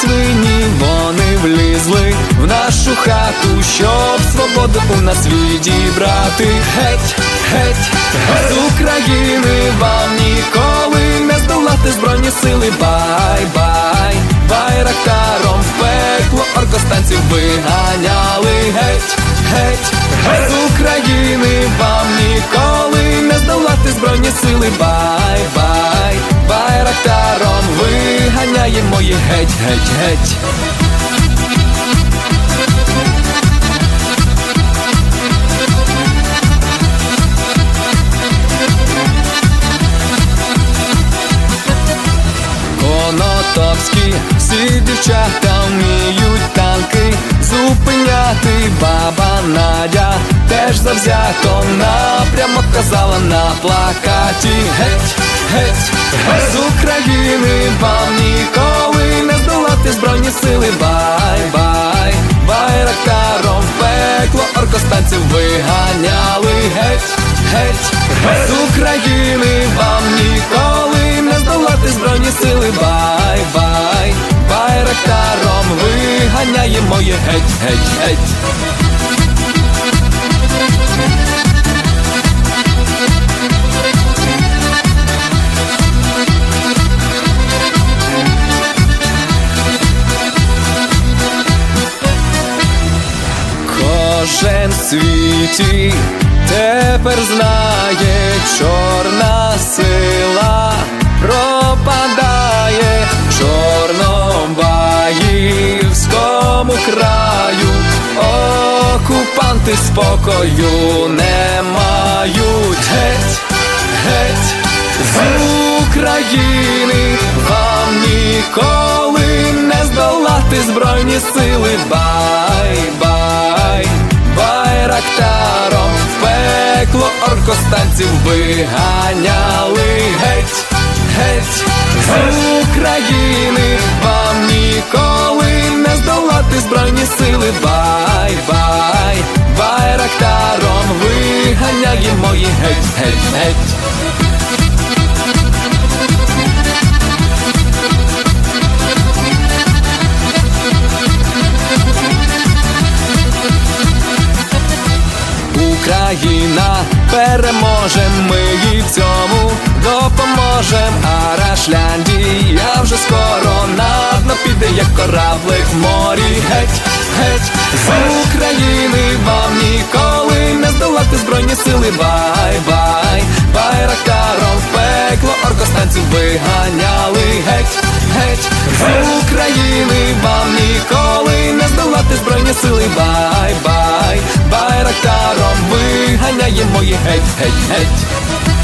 свині вони влізли в нашу хату, щоб свободу у нас відібрати. Геть, геть, геть з України вам ніколи не здолати збройні сили. Бай, бай, байрактаром в пекло оркостанців виганяли. Геть, геть, геть з України вам ніколи не здолати збройні сили. Бай, бай, байрактаром виганяємо їх геть, геть, геть. Конотопські, всі дівчата вміють танки зупиняти. Баба Надя теж завзято напрямок казала на плакаті. Геть, виганяли Геть, геть, геть. З України вам ніколи не здолати збройні сили. Бай, бай, байрактаром виганяємо є геть, геть, геть Кожен в світі тепер знає, чорна сила пропадає Чорнобаївському краю, окупанти спокою не мають. Геть, геть з України оркостанців виганяли геть, геть з України вам ніколи не здолати збройні сили. Бай, бай, байрактаром виганяємо їх геть, геть, геть. Україна переможе, ми їй в цьому допоможем. А Рашляндія вже скоро на дно піде, як кораблик в морі. Геть, геть з України вам ніколи не здолати збройні сили. Бай, je hey, hey!